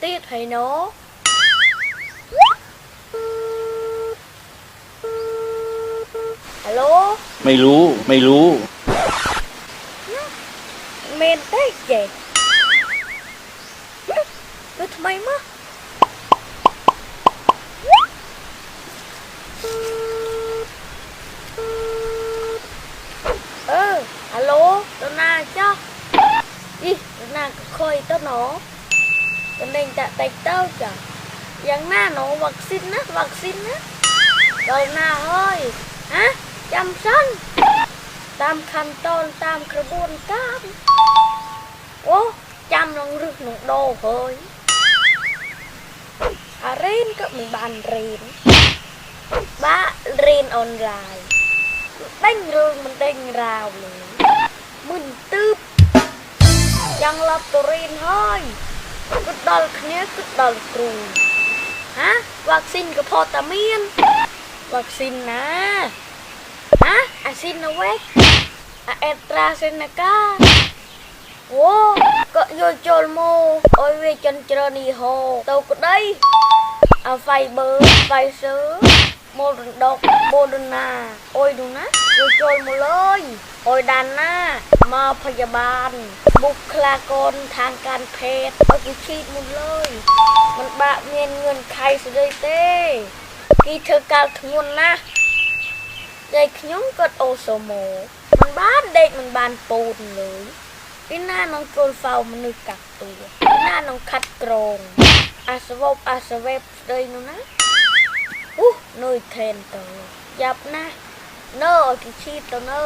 tiết thì nữa alo? ไม่รู้ไม่รู้ men tới vậy nó thầm mày mất ừ alo đona cho đi đona khơi tao nó. mình đã tạch tao cả Yang na nó vaccine á, vaccine á Rồi na hơi Hả? Chăm sân Tam khăn tôn, tam cơ buôn cáp Ô, chăm nông rực nụ đồ hơi À rên cơ mình bàn rên Ba rên online Đánh rương mình đánh rào mình Mình tướp Yang lập tù rên hơi នការអូចាំនឹងរឹសនឹងដោហើយអារៀនក៏មិនបានរៀនបាក់រៀនអនឡាញដេញរឿងមិនដេញរាវលើមិនទើបយ៉ាងឡប់ទៅរៀនហើយគិតដល់គ្នាគិតដល់គ្រូហាវ៉ាក់ស៊ីនក៏ផតតែមានវ៉ាក់ស៊ីនណាហាអាស៊ីនណាវេកអាអេត្រាសេនេកាអូក៏យកចូលមកអុយវាចិនច្រើននេះហោទៅក្តីអា Fiber Pfizer ម៉ូដដកម៉ូដណាអុយនោះណាយកចូលមកលើយអុយដានណាមកพยาบาลបុគ្គលិកនทางการแพทย์ឲ្យគេฉีดមកលើយมันបាក់មានเงื่อนไขស្ដីទេគេធ្វើកាលធ្ងន់ណាស់តែខ្ញុំក៏អូសូម៉ូมันបានដេកมันបានពូនលើយ ពីណានឹងចូលហ្វៅមនុស្សកាក់តួពីណានឹងខាត់ក្រងអាសវបអាសវេបស្ដីនោះណា អូនុយថេនទៅយ៉ាប់ណាស់នៅឲ្យគេឈីតទៅនៅ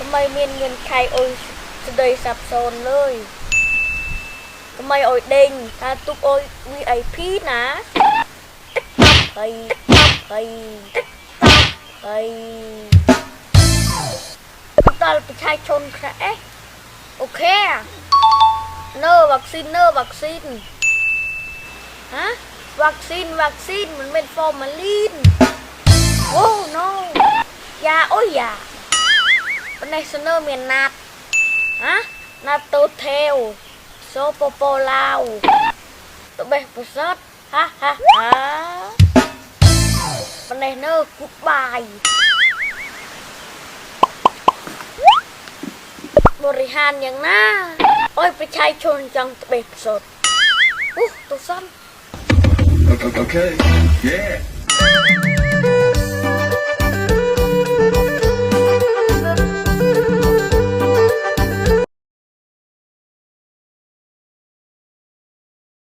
ក្មិនមានមានខៃអុយស្ដីសាប់សូនលើយក្មិនអុយដេញថាទុកអុយ VIP ណាតាប់ហើយតាប់ហើយតាប់ហើយដល់ប្រឆាយជនខ្លះអេអូខេនើវ៉ាក់ស៊ីននើវ៉ាក់ស៊ីនហ៎ วัคซีนวัคซีนมันเป็นฟอร์มาลีนโอ้โนยาโอ้ยาเป็นในเสนอร์เมียนนัดฮะนาโตเทลโซโปโปลาวตัวเบสปซอดฮะฮะฮะเป็นในเนอร์กุ๊บบายบริหารอย่างน่าโอ้ยประชาชนจังเบสสดอู้ตัวซ้ำ Okay. Yeah.